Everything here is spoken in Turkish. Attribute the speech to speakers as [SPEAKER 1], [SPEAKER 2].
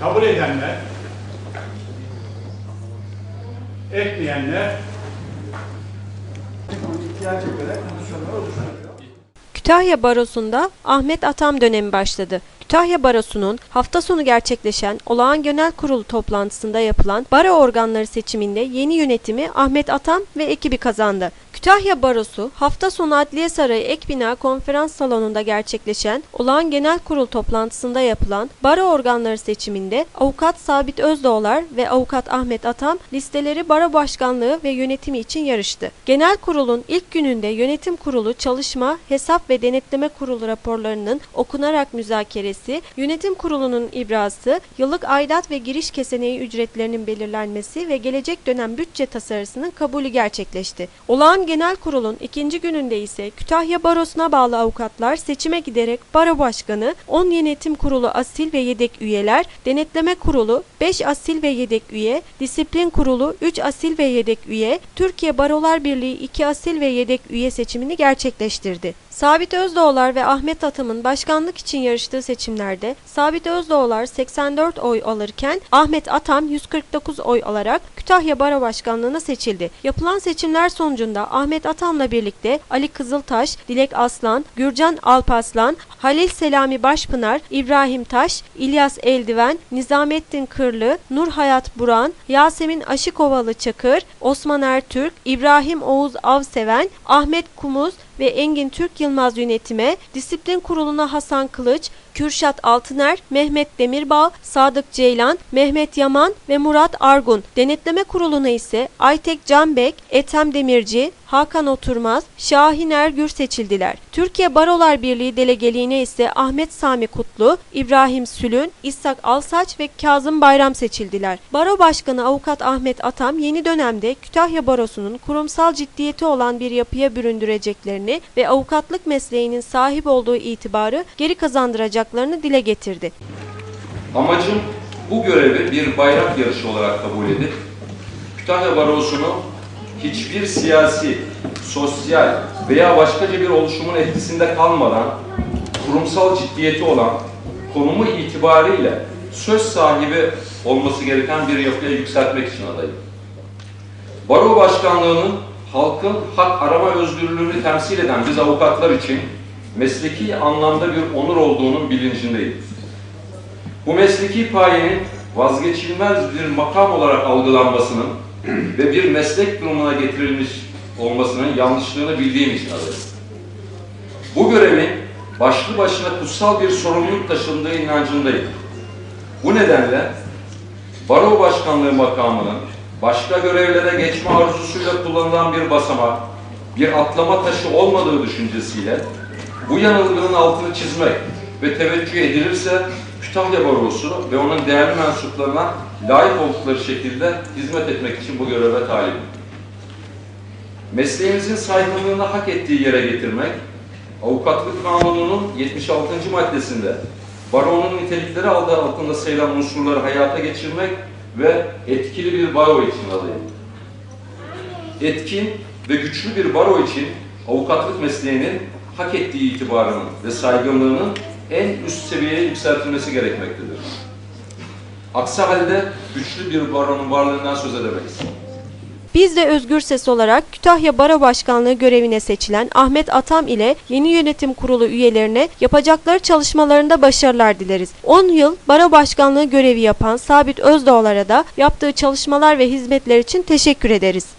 [SPEAKER 1] kabul edenler, etmeyenler ihtiyaca göre.
[SPEAKER 2] Kütahya Barosu'nda Ahmet Atam dönemi başladı. Kütahya Barosu'nun hafta sonu gerçekleşen olağan genel kurulu toplantısında yapılan baro organları seçiminde yeni yönetimi Ahmet Atam ve ekibi kazandı. Kütahya Barosu hafta sonu Adliye Sarayı Ek Bina Konferans Salonu'nda gerçekleşen olağan genel kurul toplantısında yapılan baro organları seçiminde avukat Sabit Özdoğlar ve avukat Ahmet Atam listeleri baro başkanlığı ve yönetimi için yarıştı. Genel kurulun ilk gününde yönetim kurulu çalışma, hesap ve denetleme kurulu raporlarının okunarak müzakeresi, yönetim kurulunun ibrası, yıllık aidat ve giriş keseneği ücretlerinin belirlenmesi ve gelecek dönem bütçe tasarısının kabulü gerçekleşti. Olağan Genel Kurul'un ikinci gününde ise Kütahya Barosu'na bağlı avukatlar seçime giderek baro başkanı, 10 yönetim kurulu asil ve yedek üyeler, denetleme kurulu 5 asil ve yedek üye, disiplin kurulu 3 asil ve yedek üye, Türkiye Barolar Birliği 2 asil ve yedek üye seçimini gerçekleştirdi. Sabit Özdoğlar ve Ahmet Atam'ın başkanlık için yarıştığı seçimlerde Sabit Özdoğlar 84 oy alırken Ahmet Atam 149 oy alarak Kütahya Baro Başkanlığı'na seçildi. Yapılan seçimler sonucunda Ahmet Atam'la birlikte Ali Kızıltaş, Dilek Aslan, Gürcan Alpaslan, Halil Selami Başpınar, İbrahim Taş, İlyas Eldiven, Nizamettin Kırlı, Nur Hayat Buran, Yasemin Aşikovalı Çakır, Osman Ertürk, İbrahim Oğuz Avseven, Ahmet Kumuz ve Engin Türk Yılmaz yönetime, disiplin kuruluna Hasan Kılıç, Kürşat Altıner, Mehmet Demirbağ, Sadık Ceylan, Mehmet Yaman ve Murat Argun. Denetleme kuruluna ise Aytek Canbek, Ethem Demirci, Hakan Oturmaz, Şahin Ergür seçildiler. Türkiye Barolar Birliği delegeliğine ise Ahmet Sami Kutlu, İbrahim Sülün, İshak Alsaç ve Kazım Bayram seçildiler. Baro Başkanı Avukat Ahmet Atam yeni dönemde Kütahya Barosu'nun kurumsal ciddiyeti olan bir yapıya büründüreceklerini ve avukatlık mesleğinin sahip olduğu itibarı geri kazandıracaklarını dile getirdi.
[SPEAKER 3] Amacım bu görevi bir bayrak yarışı olarak kabul edip Kütahya Barosu'nu hiçbir siyasi, sosyal veya başkaca bir oluşumun etkisinde kalmadan kurumsal ciddiyeti olan konumu itibariyle söz sahibi olması gereken bir yapıya yükseltmek için adayım. Baro Başkanlığı'nın halkın hak arama özgürlüğünü temsil eden biz avukatlar için mesleki anlamda bir onur olduğunun bilincindeyim. Bu mesleki payenin vazgeçilmez bir makam olarak algılanmasının ve bir meslek durumuna getirilmiş olmasının yanlışlığını bildiğim adayım. Bu görevin başlı başına kutsal bir sorumluluk taşındığı inancındayım. Bu nedenle Baro Başkanlığı makamının başka görevlere geçme arzusuyla kullanılan bir basamak, bir atlama taşı olmadığı düşüncesiyle bu yanılgının altını çizmek ve teveccüh edilirse Kütahya Barosu ve onun değerli mensuplarına layık oldukları şekilde hizmet etmek için bu göreve talibim. Mesleğimizin saygınlığını hak ettiği yere getirmek, Avukatlık Kanunu'nun 76. maddesinde baronun nitelikleri adı altında sayılan unsurları hayata geçirmek ve etkili bir baro için adayım. Etkin ve güçlü bir baro için avukatlık mesleğinin hak ettiği itibarının ve saygınlığının en üst seviyeye yükseltilmesi gerekmektedir. Aksi halde güçlü bir baronun varlığından söz edemeyiz.
[SPEAKER 2] Biz de Özgür Ses olarak Kütahya Baro Başkanlığı görevine seçilen Ahmet Atam ile yeni yönetim kurulu üyelerine yapacakları çalışmalarında başarılar dileriz. 10 yıl Baro Başkanlığı görevi yapan Sabit Özdoğlar'a da yaptığı çalışmalar ve hizmetler için teşekkür ederiz.